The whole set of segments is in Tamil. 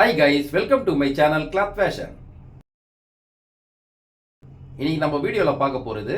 Hi guys welcome to my channel cloth fashion இன்னைக்கு நம்ம வீடியோவில் பார்க்க போகிறது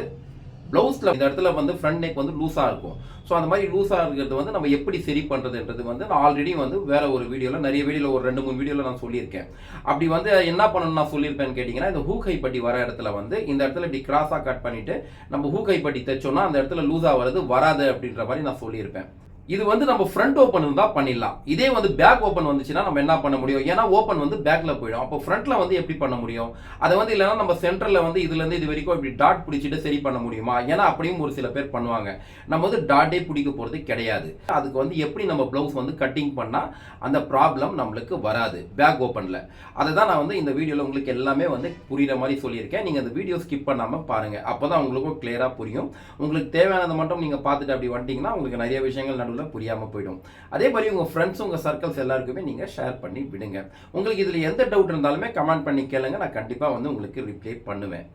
ப்ளவுஸில் இந்த இடத்துல வந்து ஃப்ரண்ட் நெக் வந்து லூஸாக இருக்கும். ஸோ அந்த மாதிரி லூஸாக இருக்கிறது வந்து நம்ம எப்படி சரி பண்ணுறதுன்றது வந்து நான் ஆல்ரெடி வந்து வேற ஒரு வீடியோவில் நிறைய வீடியோவில் ஒரு ரெண்டு மூணு வீடியோவில் நான் சொல்லியிருக்கேன். அப்படி வந்து என்ன பண்ணணும்னு நான் சொல்லியிருப்பேன்னு கேட்டிங்கன்னா இந்த ஹூக் பட்டி வர இடத்துல வந்து இந்த இடத்துல இப்படி கிராஸாக கட் பண்ணிவிட்டு நம்ம ஹூக் பட்டி தைச்சோன்னா அந்த இடத்துல லூஸாக வர்றது வராது அப்படின்ற மாதிரி நான் சொல்லியிருப்பேன். இது வந்து நம்ம ஃப்ரண்ட் ஓப்பன் இருந்தால் பண்ணிடலாம். இதே வந்து பேக் ஓப்பன் வந்துச்சுன்னா நம்ம என்ன பண்ண முடியும்? ஏன்னா ஓப்பன் வந்து பேக்கில் போயிடும். அப்போ ஃப்ரண்ட்டில் வந்து எப்படி பண்ண முடியும்? அதை வந்து இல்லைன்னா நம்ம சென்டரில் வந்து இதுலேருந்து இது வரைக்கும் இப்படி டாட் பிடிச்சிட்டு சரி பண்ண முடியுமா? ஏன்னா அப்படியும் ஒரு சில பேர் பண்ணுவாங்க. நம்ம வந்து டாட்டே பிடிக்க போகிறது கிடையாது. அதுக்கு வந்து எப்படி நம்ம ப்ளவுஸ் வந்து கட்டிங் பண்ணால் அந்த ப்ராப்ளம் நம்மளுக்கு வராது பேக் ஓப்பனில் அதை தான் நான் வந்து இந்த வீடியோவில் உங்களுக்கு எல்லாமே வந்து புரிகிற மாதிரி சொல்லியிருக்கேன். நீங்கள் அந்த வீடியோ ஸ்கிப் பண்ணாமல் பாருங்கள் அப்போ தான் உங்களுக்கும் கிளியராக புரியும். உங்களுக்கு தேவையானதை மட்டும் நீங்கள் பார்த்துட்டு அப்படி வந்துட்டிங்கன்னா உங்களுக்கு நிறைய விஷயங்கள் நடுவில் புரியாம போயிடும். அதே மாதிரி உங்க ஃப்ரெண்ட்ஸ் உங்க சர்க்கிள்ஸ் எல்லாருக்குமே நீங்கள் ஷேர் பண்ணி விடுங்க. உங்களுக்கு இதில் எந்த டவுட் இருந்தாலுமே கமெண்ட் பண்ணி கேளுங்க. நான் கண்டிப்பாக வந்து உங்களுக்கு ரிப்ளை பண்ணுவேன்.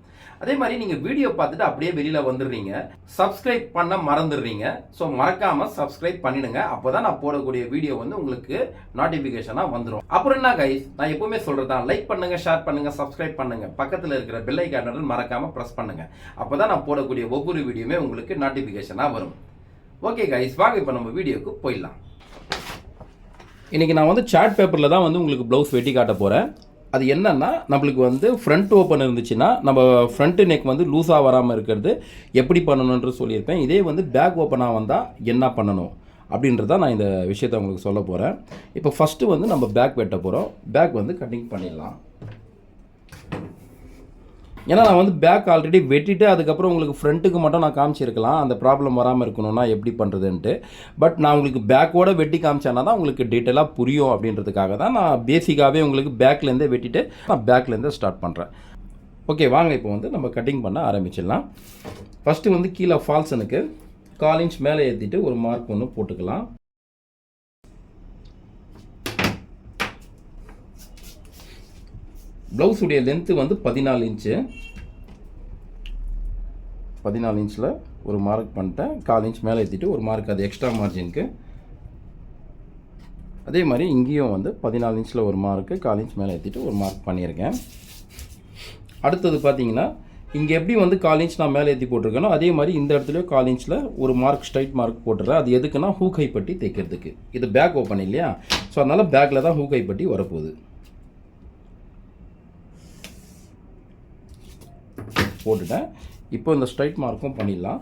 அதே மாதிரி நீங்கள் வீடியோ பார்த்துட்டு அப்படியே வெளியில வந்துடுறீங்க. சப்ஸ்கிரைப் பண்ண மறந்துடுறீங்க. ஸோ மறக்காமல் சப்ஸ்கிரைப் பண்ணிடுங்க. அப்போ தான் நான் போடக்கூடிய வீடியோ வந்து உங்களுக்கு நோட்டிஃபிகேஷனாக வந்துடும் அப்புறம் என்ன கைஸ் நான் எப்பவுமே சொல்கிறதா லைக் பண்ணுங்க ஷேர் பண்ணுங்க சப்ஸ்கிரைப் பண்ணுங்க. பக்கத்தில் இருக்கிற பெல் மறக்காமல் ப்ரெஸ் பிரஸ் பண்ணுங்க. அப்பதான் நான் போடக்கூடிய ஒவ்வொரு வீடியோமே உங்களுக்கு நோட்டிஃபிகேஷனாக வரும். ஓகே கைஸ் வாங்க இப்போ நம்ம வீடியோக்கு போயிடலாம். இன்றைக்கி நான் வந்து சார்ட் பேப்பரில் தான் வந்து உங்களுக்கு ப்ளவுஸ் வெட்டி காட்ட போகிறேன் அது என்னென்னா நம்மளுக்கு வந்து ஃப்ரண்ட் ஓப்பன் இருந்துச்சுன்னா நம்ம ஃப்ரண்ட் நெக் வந்து லூஸாக வராமல் இருக்கிறது எப்படி பண்ணணுன்ற சொல்லியிருப்பேன். இதே வந்து பேக் ஓப்பனாக வந்தால் என்ன பண்ணணும் அப்படின்றத நான் இந்த விஷயத்தை உங்களுக்கு சொல்ல போகிறேன் இப்போ ஃபஸ்ட்டு வந்து நம்ம பேக் வெட்ட போகிறோம் பேக் வந்து கட்டிங் பண்ணிடலாம். ஏன்னா நான் வந்து பேக் ஆல்ரெடி வெட்டிட்டு அதுக்கப்புறம் உங்களுக்கு ஃப்ரண்ட்டுக்கு மட்டும் நான் காமிச்சிருக்கலாம். அந்த ப்ராப்ளம் வராமல் இருக்கணும்னா எப்படி பண்ணுறதுன்ட்டு பட் நான் உங்களுக்கு பேக்கோட வெட்டி காமிச்சேன்னா தான் உங்களுக்கு டீட்டெயிலாக புரியும் அப்படின்றதுக்காக தான் நான் பேசிக்காகவே உங்களுக்கு பேக்லேருந்தே வெட்டிட்டு நான் பேக்லேருந்தே ஸ்டார்ட் பண்ணுறேன் ஓகே வாங்க இப்போ வந்து நம்ம கட்டிங் பண்ண ஆரம்பிச்சிடலாம். ஃபஸ்ட்டு வந்து கீழே ஃபால்ஸனுக்கு கால் இன்ச் மேலே ஏற்றிட்டு ஒரு மார்க் ஒன்று போட்டுக்கலாம். ப்ளவுஸுடைய லென்த்து வந்து பதினாலு இன்ச்சு பதினாலு இன்ச்சில் ஒரு மார்க் பண்ணிட்டேன். கால் இன்ச் மேலே ஏற்றிட்டு ஒரு மார்க் அது எக்ஸ்ட்ரா மார்ஜினுக்கு அதே மாதிரி இங்கேயும் வந்து பதினாலு இன்ச்சில் ஒரு மார்க்கு கால் இன்ச் மேலே ஏற்றிட்டு ஒரு மார்க் பண்ணியிருக்கேன். அடுத்தது பார்த்தீங்கன்னா இங்கே எப்படி வந்து கால் இன்ச் நான் மேலே ஏற்றி போட்டிருக்கேனோ அதே மாதிரி இந்த இடத்துலையும் கால் இன்ச்சில் ஒரு மார்க் ஸ்ட்ரைட் மார்க் போட்டுறேன். அது எதுக்குன்னா ஹூக் பட்டி தைக்கிறதுக்கு இது பேக் ஓப்பன் இல்லையா? ஸோ அதனால் பேக்கில் தான் ஹூக் பட்டி வரப்போகுது. போட்டுட்டேன். இப்போ இந்த ஸ்ட்ரைட் மார்க்கும் பண்ணிடலாம்.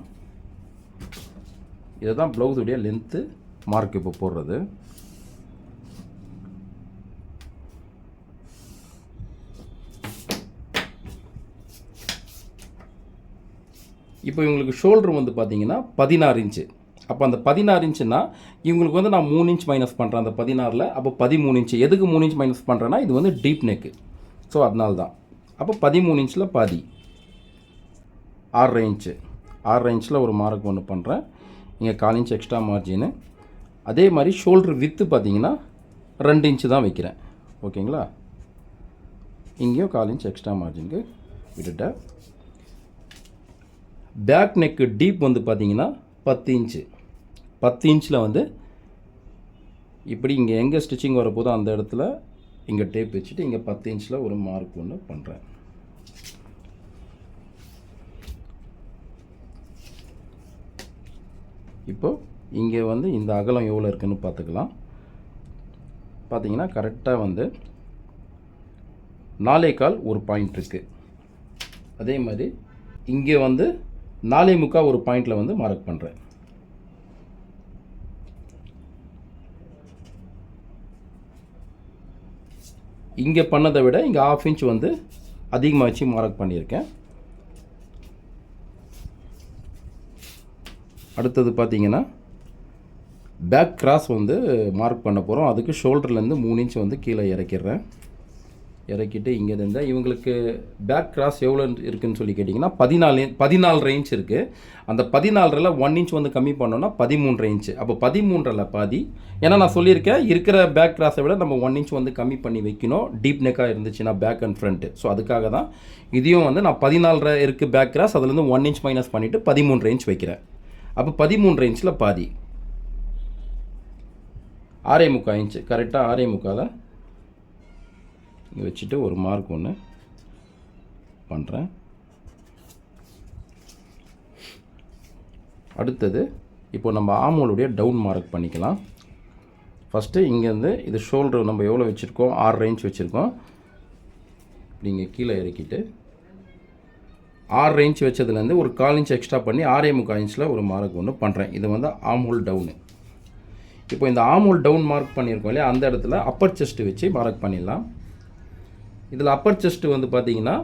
இதுதான் ப்ளவுஸுடைய லென்த்து மார்க் இப்போ போடுறது. இப்போ இவங்களுக்கு ஷோல்டர் வந்து பார்த்தீங்கன்னா பதினாறு இன்ச்சு அப்போ அந்த பதினாறு இன்ச்சுன்னா இவங்களுக்கு வந்து நான் மூணு இன்ச் மைனஸ் பண்ணுறேன் அந்த பதினாறில். அப்போ பதிமூணு இன்ச்சு எதுக்கு மூணு இன்ச் மைனஸ் பண்ணுறேன்னா இது வந்து டீப் நெக்கு ஸோ அதனால தான் அப்போ பதிமூணு இன்ச்சில் பாதி. ஆறரை இன்ச்சு ஆறரை இன்ச்சில் ஒரு மார்க் ஒன்று பண்ணுறேன் இங்கே கால் இன்ச் எக்ஸ்ட்ரா மார்ஜின்னு அதே மாதிரி ஷோல்ட்ரு வித்து பார்த்தீங்கன்னா ரெண்டு இன்ச்சு தான் வைக்கிறேன். ஓகேங்களா இங்கேயும் கால் இன்ச் எக்ஸ்ட்ரா மார்ஜினுக்கு விட்டுட்டேன். பேக் நெக்கு டீப் வந்து பார்த்தீங்கன்னா பத்து இன்ச்சு பத்து இன்ச்சில் வந்து இப்படி இங்கே எங்கே ஸ்டிச்சிங் வரப்போதோ அந்த இடத்துல இங்கே டேப் வச்சுட்டு இங்கே பத்து இன்ச்சில் ஒரு மார்க் ஒன்று பண்ணுறேன் இப்போது இங்கே வந்து இந்த அகலம் எவ்வளோ இருக்குதுன்னு பார்த்துக்கலாம். பார்த்தீங்கன்னா கரெக்டாக வந்து நாலே கால் ஒரு பாயிண்ட் இருக்குது அதே மாதிரி இங்கே வந்து நாலே முக்கால் ஒரு பாயிண்டில் வந்து மார்க் பண்ணுறேன் இங்கே பண்ணதை விட இங்கே ஆஃப் இன்ச் வந்து அதிகமாக வச்சு மார்க் பண்ணியிருக்கேன். அடுத்தது பார்த்தீங்கன்னா பேக் கிராஸ் வந்து மார்க் பண்ண போகிறோம் அதுக்கு ஷோல்டர்லேருந்து மூணு இன்ச் வந்து கீழே இறக்கிடுறேன். இறக்கிட்டு இங்கே இருந்தால் இவங்களுக்கு பேக் கிராஸ் எவ்வளோ இருக்குதுன்னு சொல்லி கேட்டிங்கன்னா பதினாலு பதினாலு இன்ச் இருக்குது அந்த பதினாலரில் ஒன் இன்ச் வந்து கம்மி பண்ணோன்னா பதிமூன்றரை இன்ச்சு அப்போ பதிமூன்றில் பாதி. ஏன்னா நான் சொல்லியிருக்கேன் இருக்கிற பேக் கிராஸை விட நம்ம ஒன் இன்ச் வந்து கம்மி பண்ணி வைக்கணும். டீப் நெக்காக இருந்துச்சுன்னா பேக் அண்ட் ஃப்ரண்ட்டு ஸோ அதுக்காக தான் இதையும் வந்து நான் பதினாலரை இருக்குது பேக் கிராஸ் அதுலேருந்து ஒன் இன்ச் மைனஸ் பண்ணிவிட்டு பதிமூன்றரை இன்ச் வைக்கிறேன். அப்போ பதிமூன்று இன்ச்சில் பாதி. ஆறே முக்கால் இன்ச்சு கரெக்டாக ஆறே முக்கால் இங்கே வச்சுட்டு ஒரு மார்க் ஒன்று பண்ணுறேன் அடுத்தது இப்போ நம்ம ஆமோலுடைய டவுன் மார்க் பண்ணிக்கலாம். ஃபஸ்ட்டு இங்கேருந்து இது ஷோல்டர் நம்ம எவ்வளோ வச்சுருக்கோம்? ஆறு ரேஞ்ச் வச்சுருக்கோம். நீங்கள் கீழே இறக்கிட்டு ஆறு ரேஞ்ச் வச்சதுலேருந்து ஒரு கால் இன்ச் எக்ஸ்ட்ரா பண்ணி ஆறே முக்கால் இன்ச்சில் ஒரு மார்க் ஒன்று பண்ணுறேன் இது வந்து ஆம்ஹோல் டவுனு இப்போ இந்த ஆம்ஹோல் டவுன் மார்க் பண்ணியிருக்கோம் இல்லையா? அந்த இடத்துல அப்பர் செஸ்ட்டு வச்சு மார்க் பண்ணிடலாம். இதில் அப்பர் செஸ்ட்டு வந்து பார்த்தீங்கன்னா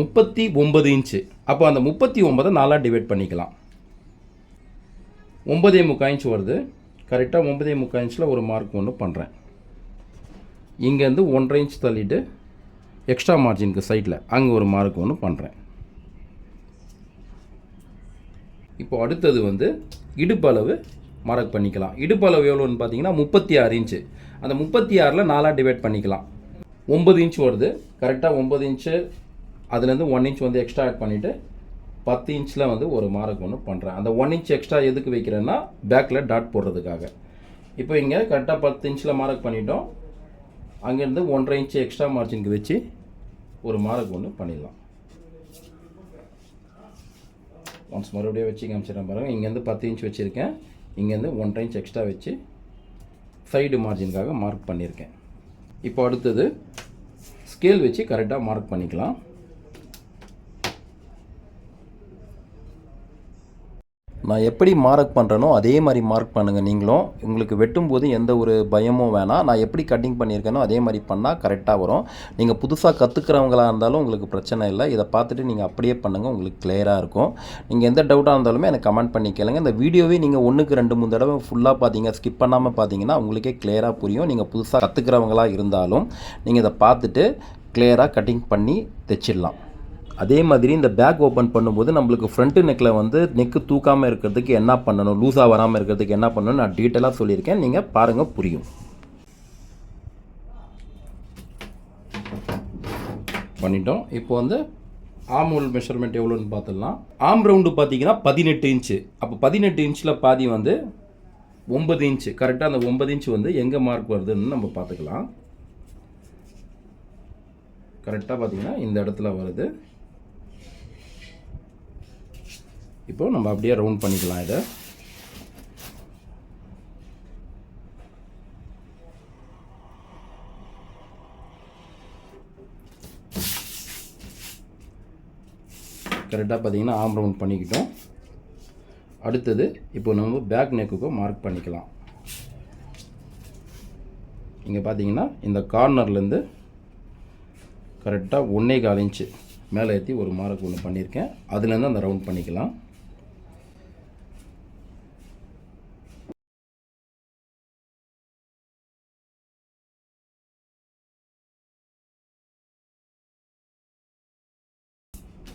முப்பத்தி ஒன்பது இன்ச்சு அப்போ அந்த முப்பத்தி ஒம்பதை நாலாக டிவைட் பண்ணிக்கலாம். ஒன்பதே முக்கால் இன்ச் வருது. கரெக்டாக ஒன்பதே முக்கால் இன்ச்சில் ஒரு மார்க் ஒன்று பண்ணுறேன் இங்கேருந்து ஒன்றரை இன்ச் தள்ளிட்டு எக்ஸ்ட்ரா மார்ஜினுக்கு சைட்டில் அங்கே ஒரு மார்க் ஒன்று பண்ணுறேன் இப்போ அடுத்தது வந்து இடுப்பளவு மார்க் பண்ணிக்கலாம். இடுப்பளவு எவ்வளோன்னு பார்த்தீங்கன்னா முப்பத்தி ஆறு இன்ச்சு அந்த முப்பத்தி ஆறில் நாலாக டிவைட் பண்ணிக்கலாம். ஒம்பது இன்ச் வருது. கரெக்டாக ஒம்பது இன்ச்சு அதுலேருந்து ஒன் இன்ச் வந்து எக்ஸ்ட்ரா ஆட் பண்ணிவிட்டு பத்து இன்ச்சில் வந்து ஒரு மார்க் ஒன்று பண்ணுறேன் அந்த ஒன் இன்ச் எக்ஸ்ட்ரா எதுக்கு வைக்கிறேன்னா பேக்கில் டாட் போடுறதுக்காக. இப்போ இங்கே கரெக்டாக பத்து இன்ச்சில் மார்க் பண்ணிட்டோம். அங்கேருந்து ஒன்றரை இன்ச்சு எக்ஸ்ட்ரா மார்ஜினுக்கு வச்சு ஒரு மார்க் ஒன்று பண்ணிடலாம். ஒன்ஸ் மறுபடியும் வச்சு காமிச்சிடறேன் பாருங்கள் இங்கேருந்து பத்து இன்ச் வச்சுருக்கேன். இங்கேருந்து ஒன்றரை இன்ச் எக்ஸ்ட்ரா வச்சு சைடு மார்ஜினுக்காக மார்க் பண்ணியிருக்கேன். இப்போ அடுத்தது ஸ்கேல் வச்சு கரெக்டாக மார்க் பண்ணிக்கலாம். நான் எப்படி மார்க் பண்ணுறேனோ அதே மாதிரி மார்க் பண்ணுங்கள் நீங்களும். உங்களுக்கு வெட்டும்போது எந்த ஒரு பயமும் வேணாம். நான் எப்படி கட்டிங் பண்ணியிருக்கேனோ அதே மாதிரி பண்ணால் கரெக்டாக வரும். நீங்கள் புதுசாக கற்றுக்கிறவங்களாக இருந்தாலும் உங்களுக்கு பிரச்சனை இல்லை. இதை பார்த்துட்டு நீங்கள் அப்படியே பண்ணுங்கள் உங்களுக்கு கிளியராக இருக்கும். நீங்கள் எந்த டவுட்டாக இருந்தாலுமே எனக்கு கமெண்ட் பண்ணி கேளுங்க. இந்த வீடியோவே நீங்கள் ஒன்றுக்கு ரெண்டு மூணு தடவை ஃபுல்லாக பார்த்தீங்க ஸ்கிப் பண்ணாமல் பார்த்தீங்கன்னா உங்களுக்கே கிளியராக புரியும். நீங்கள் புதுசாக கற்றுக்கிறவங்களாக இருந்தாலும் நீங்கள் இதை பார்த்துட்டு கிளியராக கட்டிங் பண்ணி தைச்சிடலாம். அதே மாதிரி இந்த பேக் ஓப்பன் பண்ணும்போது நம்மளுக்கு ஃப்ரண்ட்டு நெக்கில் வந்து நெக்கு தூக்காமல் இருக்கிறதுக்கு என்ன பண்ணணும்? லூஸாக வராமல் இருக்கிறதுக்கு என்ன பண்ணணும்? நான் டீட்டெயிலாக சொல்லியிருக்கேன். நீங்கள் பாருங்கள் புரியும். பண்ணிட்டோம். இப்போ வந்து ஆம் ஹோல் மெஷர்மெண்ட் எவ்வளோன்னு பார்த்துடலாம். ஆம் ரவுண்டு பார்த்தீங்கன்னா பதினெட்டு இன்ச்சு அப்போ பதினெட்டு இன்ச்சில் பாதி வந்து ஒன்பது இன்ச்சு கரெக்டாக அந்த ஒம்பது இன்ச் வந்து எங்கே மார்க் வருதுன்னு நம்ம பார்த்துக்கலாம். கரெக்டாக பார்த்தீங்கன்னா இந்த இடத்துல வருது. இப்போ நம்ம அப்படியே ரவுண்ட் பண்ணிக்கலாம் இதை. கரெக்டாக பார்த்தீங்கன்னா ஆம் ரவுண்ட் பண்ணிக்கிட்டோம். அடுத்தது இப்போ நம்ம பேக் நெக்குக்கும் மார்க் பண்ணிக்கலாம். இங்கே பார்த்தீங்கன்னா இந்த கார்னர்லேருந்து கரெக்டாக ஒன்றே கால் இன்ச்சு மேலே ஏற்றி ஒரு மார்க் ஒன்று பண்ணியிருக்கேன். அதுலேருந்து அந்த ரவுண்ட் பண்ணிக்கலாம்.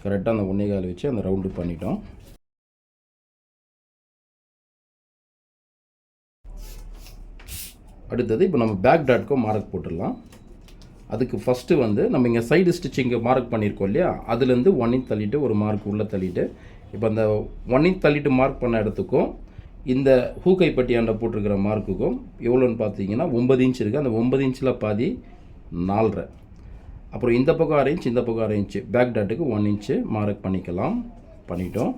கரெக்டாக அந்த ஒன்றே கால் வச்சு அந்த ரவுண்டு பண்ணிட்டோம். அடுத்தது இப்போ நம்ம பேக் டாட்க்கும் மார்க் போட்டுடலாம். அதுக்கு ஃபஸ்ட்டு வந்து நம்ம இங்கே சைடு ஸ்டிச்சிங்கு மார்க் பண்ணியிருக்கோம் இல்லையா? அதுலேருந்து ஒன் இன்ச் தள்ளிட்டு ஒரு மார்க் உள்ளே தள்ளிட்டு இப்போ அந்த ஒன் இன்ச் தள்ளிட்டு மார்க் பண்ண இடத்துக்கும் இந்த ஹூக்கை பட்டியாண்ட போட்டிருக்கிற மார்க்குக்கும் எவ்வளோன்னு பார்த்தீங்கன்னா ஒம்பது இன்ச் இருக்குது அந்த ஒன்பது இன்ச்சில் பாதி நாலரை. அப்புறம் இந்த பக்கம் அரை இன்ச் இந்த பக்கம் அரை இன்ச்சு பேக் டாட்டுக்கு ஒன் இன்ச்சு மார்க் பண்ணிக்கலாம். பண்ணிட்டோம்.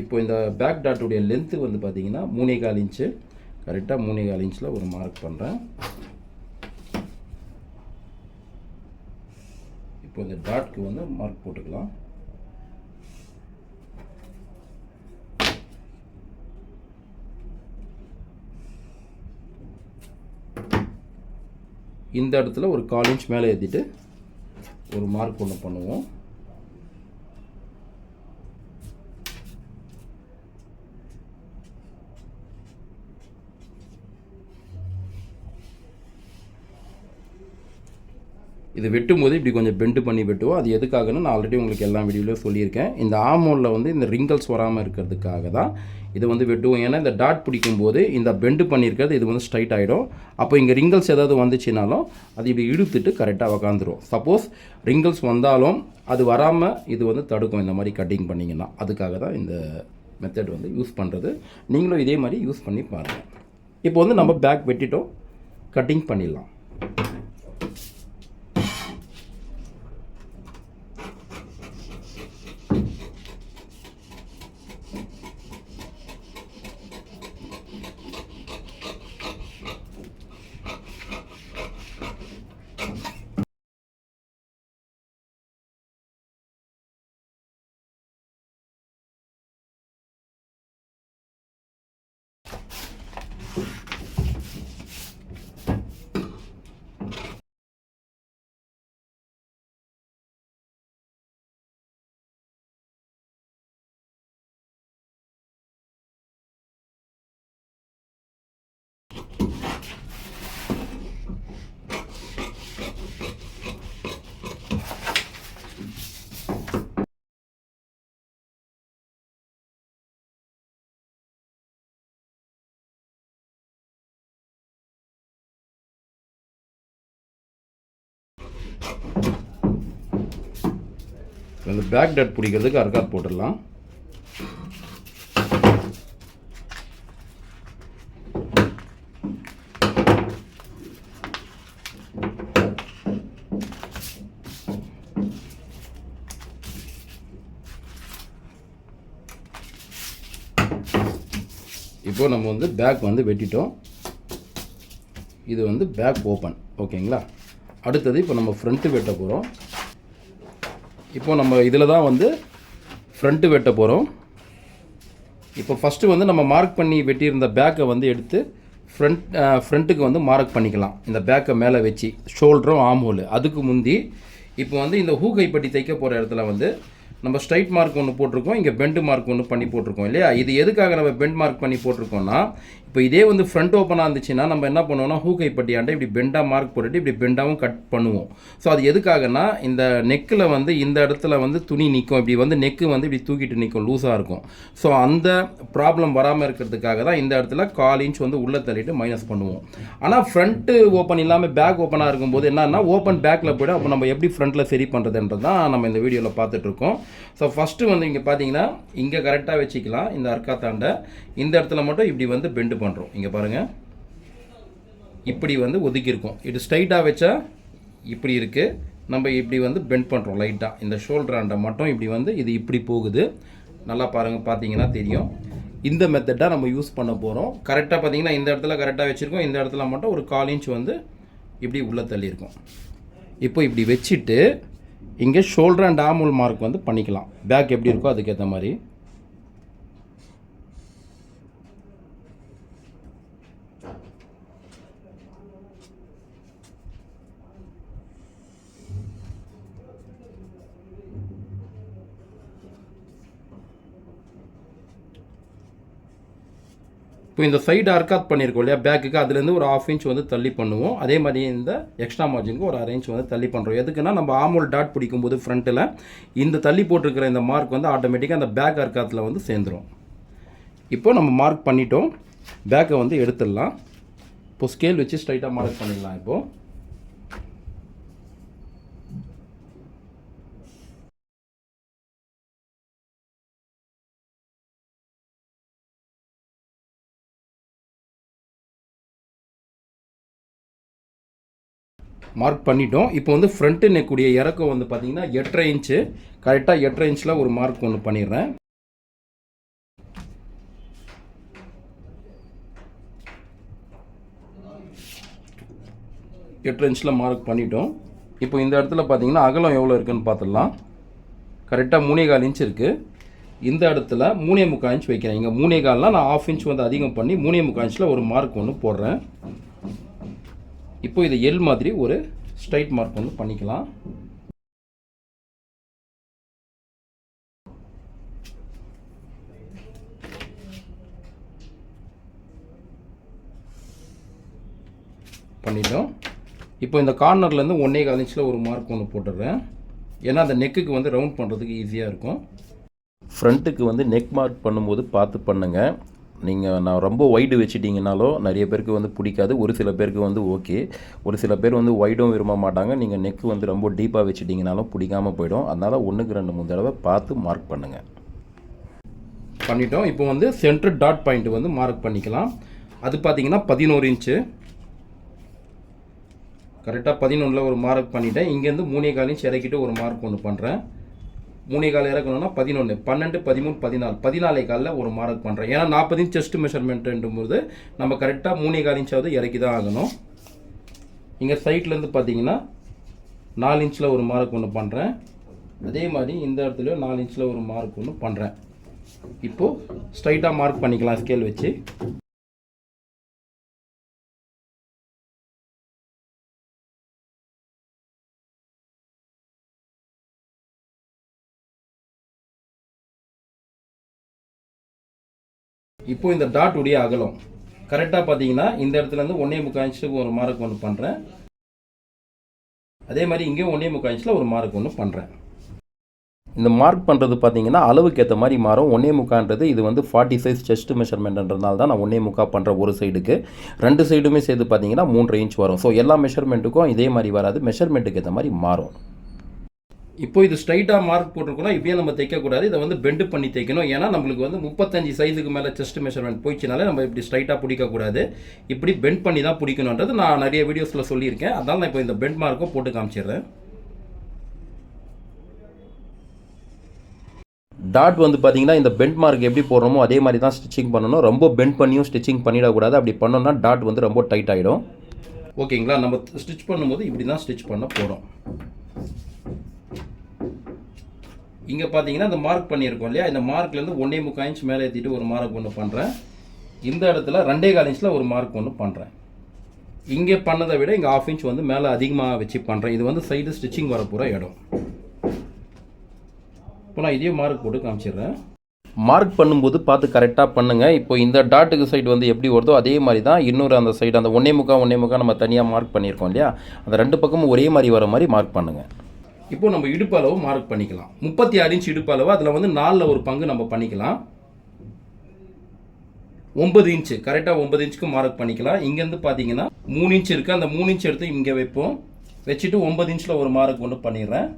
இப்போ இந்த பேக் டாட்டுடைய லென்த்து வந்து பார்த்தீங்கன்னா மூணே கால் இன்ச்சு கரெக்டாக மூணே கால் இன்ச்சில் ஒரு மார்க் பண்ணுறேன் இப்போ இந்த டாட்க்கு வந்து மார்க் போட்டுக்கலாம். இந்த இடத்துல ஒரு கால் இன்ச் மேலே ஏற்றிட்டு ஒரு மார்க் ஒன்று பண்ணுவோம். இது வெட்டும் போது இப்படி கொஞ்சம் பெண்டு பண்ணி வெட்டுவோம். அது எதுக்காகன்னு நான் ஆல்ரெடி உங்களுக்கு எல்லா வீடியோலையும் சொல்லியிருக்கேன். இந்த ஆமோலில் வந்து இந்த ரிங்கல்ஸ் வராமல் இருக்கிறதுக்காக தான் இதை வந்து வெட்டுவோம். ஏன்னா இந்த டாட் பிடிக்கும் போது இந்த பெண்டு பண்ணியிருக்கிறது இது வந்து ஸ்ட்ரைட் ஆகிடும் அப்போ இங்கே ரிங்கல்ஸ் ஏதாவது வந்துச்சுனாலும் அது இப்படி இழுத்துட்டு கரெக்டாக உக்காந்துரும். சப்போஸ் ரிங்கல்ஸ் வந்தாலும் அது வராமல் இது வந்து தடுக்கும். இந்த மாதிரி கட்டிங் பண்ணிங்கன்னா அதுக்காக தான் இந்த மெத்தட் வந்து யூஸ் பண்ணுறது நீங்களும் இதே மாதிரி யூஸ் பண்ணி பாருங்கள் இப்போ வந்து நம்ம பேக் வெட்டிட்டோம். கட்டிங் பண்ணிடலாம். இந்த பேக் டட் பிடிக்கிறதுக்கு அர்காத் போட்டுடலாம். வந்து பேக் வந்து வெட்டிட்டோம். இது வந்து பேக் ஓப்பன். ஓகேங்களா? அடுத்தது இப்போ நம்ம ஃப்ரண்ட்டு வெட்ட போகிறோம் இப்போ நம்ம இதில் தான் வந்து ஃப்ரண்ட்டு வெட்ட போகிறோம் இப்போ ஃபஸ்ட்டு வந்து நம்ம மார்க் பண்ணி வெட்டியிருந்த பேக்கை வந்து எடுத்து ஃப்ரண்ட் ஃப்ரண்ட்டுக்கு வந்து மார்க் பண்ணிக்கலாம். இந்த பேக்கை மேலே வச்சு ஷோல்டரும் ஆம் ஹோல் அதுக்கு முந்தி இப்போ வந்து இந்த ஹூகை பட்டி தைக்க போகிற இடத்துல வந்து நம்ம ஸ்ட்ரைட் மார்க் ஒன்று போட்டிருக்கோம் இங்கே பெண்டு மார்க் ஒன்று பண்ணி போட்டிருக்கோம் இல்லையா? இது எதுக்காக நம்ம பெண்ட் மார்க் பண்ணி போட்டிருக்கோம்னா இப்போ இதே வந்து ஃப்ரண்ட் ஓப்பனாக இருந்துச்சுன்னா நம்ம என்ன பண்ணுவோம்னா ஹூ பட்டியாண்டை இப்படி பெண்டாக மார்க் போட்டுட்டு இப்படி பெண்டாகவும் கட் பண்ணுவோம். ஸோ அது எதுக்காகனா இந்த நெக்கில் வந்து இந்த இடத்துல வந்து துணி நிற்கும் இப்படி வந்து நெக்கு வந்து இப்படி தூக்கிட்டு நிற்கும் லூஸாக இருக்கும். ஸோ அந்த ப்ராப்ளம் வராமல் இருக்கிறதுக்காக தான் இந்த இடத்துல கால் இன்ச் வந்து உள்ளே தள்ளிட்டு மைனஸ் பண்ணுவோம். ஆனால் ஃப்ரண்ட்டு ஓப்பன் இல்லாமல் பேக் ஓப்பனாக இருக்கும்போது என்னன்னா ஓப்பன் பேக்கில் போய்ட்டு அப்போ நம்ம எப்படி ஃப்ரண்ட்டில் சரி பண்ணுறதுன்றது தான் நம்ம இந்த வீடியோவில் பார்த்துட்ருக்கோம் ஸோ ஃபஸ்ட்டு வந்து இங்கே பார்த்தீங்கன்னா இங்கே கரெக்டாக வச்சுக்கலாம் இந்த அர்க்காத்தாண்ட. இந்த இடத்துல மட்டும் இப்படி வந்து பெண்டு பண்ணுறோம் இங்கே பாருங்கள் இப்படி வந்து ஒதுக்கியிருக்கோம். இது ஸ்ட்ரைட்டாக வச்சா இப்படி இருக்குது நம்ம இப்படி வந்து பெண்ட் பண்ணுறோம் லைட்டாக இந்த ஷோல்டராண்ட மட்டும் இப்படி வந்து இது இப்படி போகுது. நல்லா பாருங்கள் பார்த்தீங்கன்னா தெரியும். இந்த மெத்தடாக நம்ம யூஸ் பண்ண போகிறோம் கரெக்டாக பார்த்தீங்கன்னா இந்த இடத்துல கரெக்டாக வச்சுருக்கோம். இந்த இடத்துல மட்டும் ஒரு கால் இன்ச் வந்து இப்படி உள்ளே தள்ளியிருக்கோம். இப்போ இப்படி வச்சுட்டு இங்கே ஷோல்டர் அண்ட் ஆமுல் மார்க் வந்து பண்ணிக்கலாம். பேக் எப்படி இருக்கோ அதுக்கேற்ற மாதிரி. இப்போ இந்த சைடு அர்க்காத் பண்ணியிருக்கோம் இல்லையா? பேக்குக்கு அதுலேருந்து ஒரு ஆஃப் இன்ச் வந்து தள்ளி பண்ணுவோம். அதே மாதிரி இந்த எக்ஸ்ட்ரா மார்ஜினுக்கு ஒரு அரை இன்ச் வந்து தள்ளி பண்ணுறோம் எதுக்குன்னா நம்ம ஆமோல் டாட் பிடிக்கும்போது ஃப்ரண்ட்டில் இந்த தள்ளி போட்டிருக்கிற இந்த மார்க் வந்து ஆட்டோமேட்டிக்காக அந்த பேக் அர்க்காத்தில் வந்து சேர்ந்துரும். இப்போ நம்ம மார்க் பண்ணிட்டோம். பேக்கை வந்து எடுத்துடலாம். இப்போ ஸ்கேல் வச்சு ஸ்ட்ரைட்டாக மார்க் பண்ணிடலாம் இப்போது மார்க் பண்ணிட்டோம். இப்போ வந்து ஃப்ரண்ட்டு நெக்குடைய இறக்கம் வந்து பார்த்தீங்கன்னா எட்டரை இன்ச்சு கரெக்டாக எட்டரை இன்ச்சில் ஒரு மார்க் ஒன்று பண்ணிடுறேன். எட்டு இன்ச்சில் மார்க் பண்ணிட்டோம். இப்போ இந்த இடத்துல பார்த்தீங்கன்னா அகலம் எவ்வளோ இருக்குன்னு பார்த்துடலாம் கரெக்டாக மூணே கால் இன்ச் இருக்குது இந்த இடத்துல மூணே முக்கால் இன்ச் வைக்கிறேன். இங்கே மூணே கால்லாம் நான் ஆஃப் இன்ச் வந்து அதிகம் பண்ணி மூணே முக்கால் இன்ச்சில் ஒரு மார்க் ஒன்று போடுறேன். இப்போ இதை எல் மாதிரி ஒரு ஸ்ட்ரைட் மார்க் வந்து பண்ணிக்கலாம். பண்ணிட்டோம். இப்போ இந்த கார்னர்லேருந்து ஒன்றே கால் இன்ச்சில் ஒரு மார்க் ஒன்று போட்டுடுறேன். ஏன்னா அந்த நெக்குக்கு வந்து ரவுண்ட் பண்ணுறதுக்கு ஈஸியாக இருக்கும். ஃப்ரண்ட்டுக்கு வந்து நெக் மார்க் பண்ணும்போது பார்த்து பண்ணுங்கள் நீங்கள் நான் ரொம்ப ஒய்டு வச்சுட்டிங்கனாலும் நிறைய பேருக்கு வந்து பிடிக்காது. ஒரு சில பேருக்கு வந்து ஓகே ஒரு சில பேர் வந்து ஒய்டும் விரும்ப மாட்டாங்க. நீங்கள் நெக் வந்து ரொம்ப டீப்பாக வச்சிட்டிங்கனாலும் பிடிக்காம போயிடும். அதனால் ஒன்றுக்கு ரெண்டு மூணு தடவை பார்த்து மார்க் பண்ணுங்கள் பண்ணிட்டோம். இப்போ வந்து சென்ட்ரு டாட் பாயிண்ட் வந்து மார்க் பண்ணிக்கலாம். அது பார்த்தீங்கன்னா பதினோரு இன்ச்சு கரெக்டாக பதினொன்றில் ஒரு மார்க் பண்ணிட்டேன். இங்கேருந்து மூணே கால் இன்ச் இறக்கிட்டு ஒரு மார்க் ஒன்று பண்ணுறேன் மூணே கால் இறக்கணும்னா பதினொன்று பன்னெண்டு பதிமூணு பதினாலு. பதினாலே காலில் ஒரு மார்க் பண்ணுறேன் ஏன்னா நாற்பதின் இன்ச் செஸ்ட் மெஷர்மெண்ட்டுன்றும்போது நம்ம கரெக்டாக மூணே கால் இன்ச்சாவது இறக்கி தான் ஆகணும். இங்கே சைட்லேருந்து பார்த்தீங்கன்னா நாலு இன்ச்சில் ஒரு மார்க் ஒன்று பண்ணுறேன் அதே மாதிரி இந்த இடத்துலையும் நாலு இன்ச்சில் ஒரு மார்க் ஒன்று பண்ணுறேன் இப்போது ஸ்ட்ரைட்டாக மார்க் பண்ணிக்கலாம் ஸ்கேல் வச்சு. இப்போ இந்த டாட் உடைய அகலம். கரெக்டாக பார்த்தீங்கன்னா இந்த இடத்துல இருந்து ஒன்றே முக்கால் இன்ச்சுக்கு ஒரு மார்க் ஒன்று பண்ணுறேன் அதே மாதிரி இங்கேயும் ஒன்றே முக்கால் இன்ச்சில் ஒரு மார்க் ஒன்று பண்ணுறேன் இந்த மார்க் பண்ணுறது பார்த்தீங்கன்னா அளவுக்கு ஏற்ற மாதிரி மாறும். ஒன்றே முக்கான்றது இது வந்து ஃபார்ட்டி சைஸ் செஸ்ட் மெஷர்மெண்ட்ன்றதுனால தான் நான் ஒன்றே முக்கா பண்ணுற ஒரு சைடுக்கு ரெண்டு சைடுமே சேர்த்து பார்த்தீங்கன்னா மூன்று இன்ச் வரும். ஸோ எல்லா மெஷர்மெண்ட்டுக்கும் இதே மாதிரி வராது. மெஷர்மெண்ட்டுக்கு ஏற்ற மாதிரி மாறும். இப்போ இது ஸ்ட்ரைட்டாக மார்க் போட்டிருக்கோம்னா இப்பயே நம்ம தைக்கக்கூடாது. இதை வந்து பெண்டு பண்ணி தைக்கணும். ஏன்னா நம்மளுக்கு வந்து முப்பத்தஞ்சு சைஸுக்கு மேலே செஸ்ட் மெஷர்மெண்ட் போயிடுச்சுனாலே நம்ம இப்படி ஸ்ட்ரைட்டாக பிடிக்கக்கூடாது. இப்படி பெண்ட் பண்ணி தான் பிடிக்கணுன்றது நான் நிறைய வீடியோஸில் சொல்லியிருக்கேன். அதனால் நான் இப்போ இந்த பெண்ட் மார்க்கும் போட்டு காமிச்சிடுறேன். டாட் வந்து பார்த்தீங்கன்னா இந்த பெண்ட் மார்க் எப்படி போடுறோமோ அதே மாதிரி தான் ஸ்டிச்சிங் பண்ணணும். ரொம்ப பெண்ட் பண்ணியும் ஸ்டிச்சிங் பண்ணிடக்கூடாது. அப்படி பண்ணோம்னா டாட் வந்து ரொம்ப டைட் ஆகிடும் ஓகேங்களா நம்ம ஸ்டிச் பண்ணும்போது இப்படி தான் ஸ்டிச் பண்ண போகிறோம் இங்கே பார்த்தீங்கன்னா அந்த மார்க் பண்ணியிருக்கோம் இல்லையா? இந்த மார்க்லேருந்து ஒன்றே முக்கால் இன்ச் மேலே ஏற்றிட்டு ஒரு மார்க் ஒன்று பண்ணுறேன் இந்த இடத்துல ரெண்டே கால் இன்ச்சில் ஒரு மார்க் ஒன்று பண்ணுறேன் இங்கே பண்ணதை விட இங்கே ஆஃப் இன்ச் வந்து மேலே அதிகமாக வச்சு பண்ணுறேன் இது வந்து சைடு ஸ்டிச்சிங் வரப்போகிற இடம். இப்போ நான் இதே மார்க் போட்டு காமிச்சிடுறேன். மார்க் பண்ணும்போது பார்த்து கரெக்டாக பண்ணுங்கள் இப்போ இந்த டாட்டுக்கு சைடு வந்து எப்படி வருதோ அதே மாதிரி தான் இன்னொரு அந்த சைடு அந்த ஒன்றே முக்கா ஒன்றே முக்கா நம்ம தனியாக மார்க் பண்ணியிருக்கோம் இல்லையா? அந்த ரெண்டு பக்கமும் ஒரே மாதிரி வர மாதிரி மார்க் பண்ணுங்கள் இப்போது நம்ம இடுப்பு அளவு மார்க் பண்ணிக்கலாம். முப்பத்தி ஆறு இன்ச் இடுப்பு அளவு அதில் வந்து நாலில் ஒரு பங்கு நம்ம பண்ணிக்கலாம். ஒன்பது இன்ச்சு கரெக்டாக ஒன்பது இன்ச்சுக்கு மார்க் பண்ணிக்கலாம். இங்கேருந்து பார்த்தீங்கன்னா மூணு இன்ச் இருக்குது அந்த மூணு இன்ச் எடுத்து இங்கே வைப்போம். வச்சுட்டு ஒன்பது இன்ச்சில் ஒரு மார்க் ஒன்று பண்ணிடுறேன்.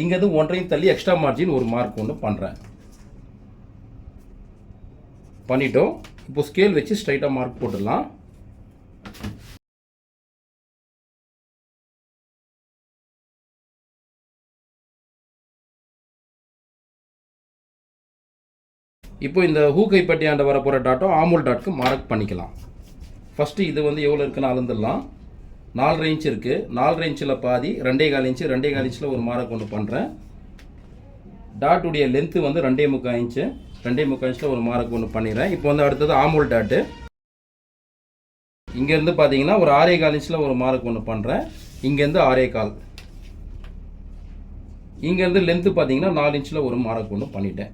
இங்கேருந்து ஒன்றையும் தள்ளி எக்ஸ்ட்ரா மார்ஜின் ஒரு மார்க் ஒன்று பண்ணுறேன் பண்ணிட்டோம். இப்போ ஸ்கேல் வச்சு ஸ்ட்ரைட்டாக மார்க் போட்டுடலாம். இப்போ இந்த ஹூ கைப்பட்டியாண்ட வர போகிற டாட்டும் ஆமூல் டாட்க்கு மார்க் பண்ணிக்கலாம். ஃபஸ்ட்டு இது வந்து எவ்வளோ இருக்குன்னு அளந்துடலாம். நாலரை இன்ச் இருக்குது நாலரை இன்ச்சில் பாதி ரெண்டே கால் இன்ச்சு ரெண்டே கால் இன்ச்சில் ஒரு மார்க் ஒன்று பண்ணுறேன் டாட்டுடைய லென்த்து வந்து ரெண்டே முக்கால் இன்ச்சு ரெண்டே முக்கால் இன்ச்சில் ஒரு மார்க் ஒன்று பண்ணிடுறேன். இப்போ வந்து அடுத்தது ஆமூல் டாட்டு இங்கேருந்து பார்த்தீங்கன்னா ஒரு ஆறே கால் இன்ச்சில் ஒரு மார்க் ஒன்று பண்ணுறேன் இங்கேருந்து ஆறே கால். இங்கேருந்து லென்த்து பார்த்தீங்கன்னா நாலு இன்ச்சில் ஒரு மார்க் ஒன்று பண்ணிட்டேன்.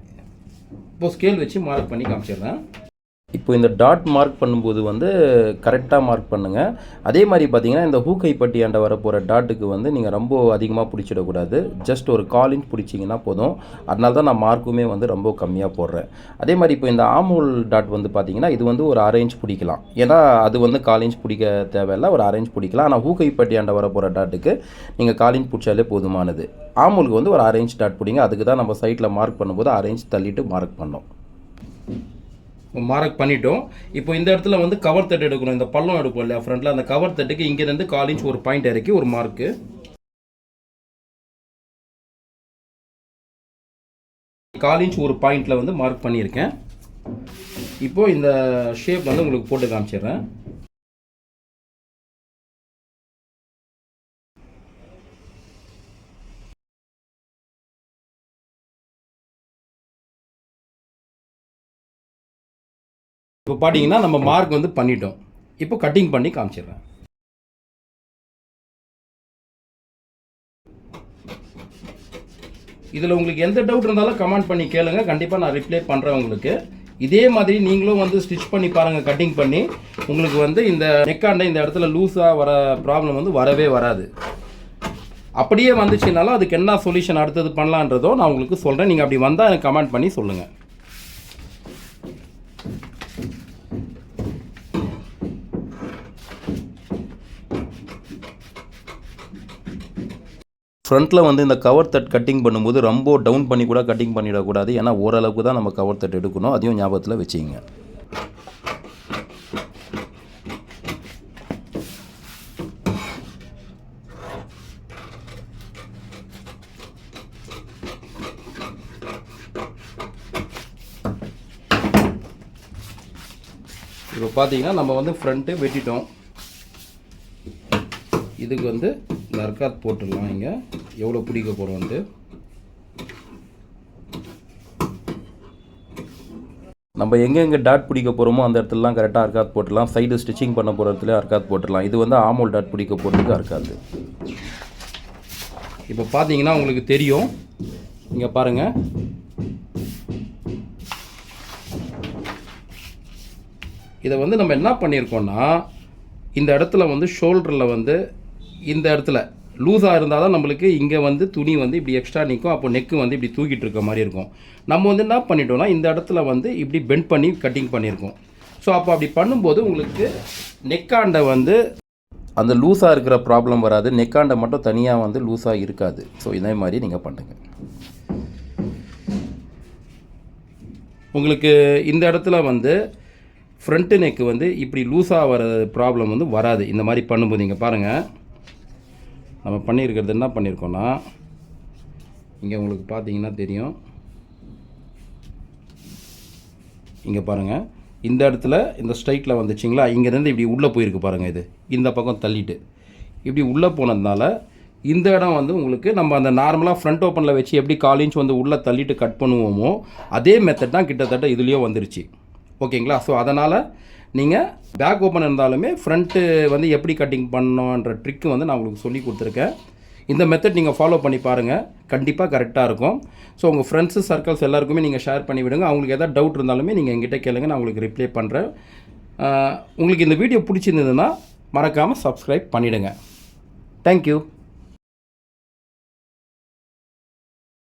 இப்போ ஸ்கேல் வச்சு மார்க் பண்ணி காமிச்சிடுறேன். இப்போ இந்த டாட் மார்க் பண்ணும்போது வந்து கரெக்டாக மார்க் பண்ணுங்கள் அதே மாதிரி பார்த்தீங்கன்னா இந்த ஹூக்கை பட்டியாண்ட வர டாட்டுக்கு வந்து நீங்கள் ரொம்ப அதிகமாக பிடிச்சிடக்கூடாது. ஜஸ்ட் ஒரு கால் இன்ச் பிடிச்சிங்கன்னா போதும். அதனால தான் நான் மார்க்குமே வந்து ரொம்ப கம்மியாக போடுறேன். அதே மாதிரி இப்போ இந்த ஆமூல் டாட் வந்து பார்த்தீங்கன்னா இது வந்து ஒரு அரை இன்ச் பிடிக்கலாம். ஏன்னா அது வந்து கால் இன்ச் பிடிக்க தேவையில்ல. ஒரு அரை இன்ச் பிடிக்கலாம் ஆனால் ஹூக்கை பட்டியாண்ட வர டாட்டுக்கு நீங்கள் கால் இன்ச் பிடிச்சாலே போதுமானது. ஆமூலுக்கு வந்து ஒரு அரை இன்ச் டாட் பிடிங்க. அதுக்கு தான் நம்ம சைட்டில் மார்க் பண்ணும்போது அரை இன்ச் தள்ளிட்டு மார்க் பண்ணோம். மார்க் பண்ணிட்டோம். இப்போ இந்த இடத்துல வந்து கவர் தட்டு எடுக்கணும். இந்த பள்ளம் எடுப்போம் இல்லையா ஃப்ரண்ட்டில் அந்த கவர் தட்டுக்கு இங்கேருந்து கால் இன்ச் ஒரு பாயிண்ட் இறக்கி ஒரு மார்க்கு கால் இன்ச் ஒரு பாயிண்டில் வந்து மார்க் பண்ணியிருக்கேன். இப்போ இந்த ஷேப் வந்து உங்களுக்கு போட்டு காமிச்சிடுறேன். இப்போ பார்த்தீங்கன்னா நம்ம மார்க் வந்து பண்ணிட்டோம். இப்போ கட்டிங் பண்ணி காமிச்சிடுறேன். இதில் உங்களுக்கு எந்த டவுட் இருந்தாலும் கமெண்ட் பண்ணி கேளுங்க. கண்டிப்பாக நான் ரிப்ளை பண்ணுறேன் உங்களுக்கு. இதே மாதிரி நீங்களும் வந்து ஸ்டிச் பண்ணி பாருங்கள் கட்டிங் பண்ணி. உங்களுக்கு வந்து இந்த நெக்காண்டை இந்த இடத்துல லூஸாக வர ப்ராப்ளம் வந்து வரவே வராது. அப்படியே வந்துச்சுனாலும் அதுக்கு என்ன சொல்யூஷன் அடுத்தது பண்ணலான்றதோ நான் உங்களுக்கு சொல்கிறேன் நீங்கள் அப்படி வந்தால் எனக்கு கமெண்ட் பண்ணி சொல்லுங்கள் ஃப்ரண்ட்டில் வந்து இந்த கவர் தட் கட்டிங் பண்ணும்போது ரொம்ப டவுன் பண்ணி கூட கட்டிங் பண்ணிடக்கூடாது. ஏன்னா ஓரளவுக்கு தான் நம்ம கவர் தட் எடுக்கணும். அதையும் ஞாபகத்தில் வச்சுங்க இப்போ பார்த்தீங்கன்னா நம்ம வந்து ஃப்ரண்ட்டு வெட்டிட்டோம். இதுக்கு வந்து நற்காத் போட்டுடலாம் இங்கே. எவ்வளோ பிடிக்க போகிறோன்ட்டு நம்ம எங்கெங்கே டாட் பிடிக்க போகிறோமோ அந்த இடத்துலலாம் கரெக்டாக அர்க்காத் போட்டுடலாம். சைடு ஸ்டிச்சிங் பண்ண போகிற இடத்துல அர்க்காத் போட்டுடலாம். இது வந்து ஆமோல் டாட் பிடிக்க போகிறதுக்கு அர்க்காத்து இப்போ பார்த்தீங்கன்னா உங்களுக்கு தெரியும். இங்கே பாருங்கள் இதை வந்து நம்ம என்ன பண்ணியிருக்கோம்னா இந்த இடத்துல வந்து ஷோல்டரில் வந்து இந்த இடத்துல லூஸாக இருந்தால் தான் நம்மளுக்கு இங்கே வந்து துணி வந்து இப்படி எக்ஸ்ட்ரா நிற்கும் அப்போ நெக்கு வந்து இப்படி தூக்கிட்டு இருக்க மாதிரி இருக்கும். நம்ம வந்து என்ன பண்ணிட்டோம்னா இந்த இடத்துல வந்து இப்படி பெண்ட் பண்ணி கட்டிங் பண்ணியிருக்கோம் ஸோ அப்போ அப்படி பண்ணும்போது உங்களுக்கு நெக்காண்டை வந்து அந்த லூஸாக இருக்கிற ப்ராப்ளம் வராது. நெக்காண்டை மட்டும் தனியாக வந்து லூஸாக இருக்காது. ஸோ இதே மாதிரி நீங்கள் பண்ணுங்கள் உங்களுக்கு இந்த இடத்துல வந்து ஃப்ரண்ட்டு நெக்கு வந்து இப்படி லூஸாக வர ப்ராப்ளம் வந்து வராது. இந்த மாதிரி பண்ணும்போது நீங்கள் பாருங்கள் நம்ம பண்ணியிருக்கிறது என்ன பண்ணியிருக்கோன்னா இங்கே உங்களுக்கு பார்த்தீங்கன்னா தெரியும். இங்கே பாருங்கள் இந்த இடத்துல இந்த ஸ்ட்ரைட்டில் வந்துச்சிங்களா? இங்கேருந்து இப்படி உள்ளே போயிருக்கு பாருங்கள் இது. இந்த பக்கம் தள்ளிட்டு. இப்படி உள்ளே போனதுனால இந்த இடம் வந்து உங்களுக்கு நம்ம அந்த நார்மலாக ஃப்ரண்ட் ஓப்பனில் வச்சு எப்படி கால் இன்ச் வந்து உள்ளே தள்ளிட்டு கட் பண்ணுவோமோ அதே மெத்தட் தான் கிட்டத்தட்ட இதுலேயும் வந்துருச்சு. ஓகேங்களா? ஸோ அதனால் நீங்கள் பேக் ஓப்பன் இருந்தாலுமே ஃப்ரண்ட்டு வந்து எப்படி கட்டிங் பண்ணணுன்ற ட்ரிக்கு வந்து நான் உங்களுக்கு சொல்லி கொடுத்துருக்கேன். இந்த மெத்தட் நீங்கள் ஃபாலோ பண்ணி பாருங்கள் கண்டிப்பாக கரெக்டாக இருக்கும். ஸோ உங்கள் ஃப்ரெண்ட்ஸு சர்க்கிள்ஸ் எல்லாருக்குமே நீங்கள் ஷேர் பண்ணி விடுங்க. அவங்களுக்கு எதாவது டவுட் இருந்தாலுமே நீங்கள் எங்கிட்ட கேளுங்க. நான் உங்களுக்கு ரிப்ளை பண்ணுறேன் உங்களுக்கு இந்த வீடியோ பிடிச்சிருந்ததுன்னா மறக்காமல் சப்ஸ்கிரைப் பண்ணிவிடுங்க தேங்க்யூ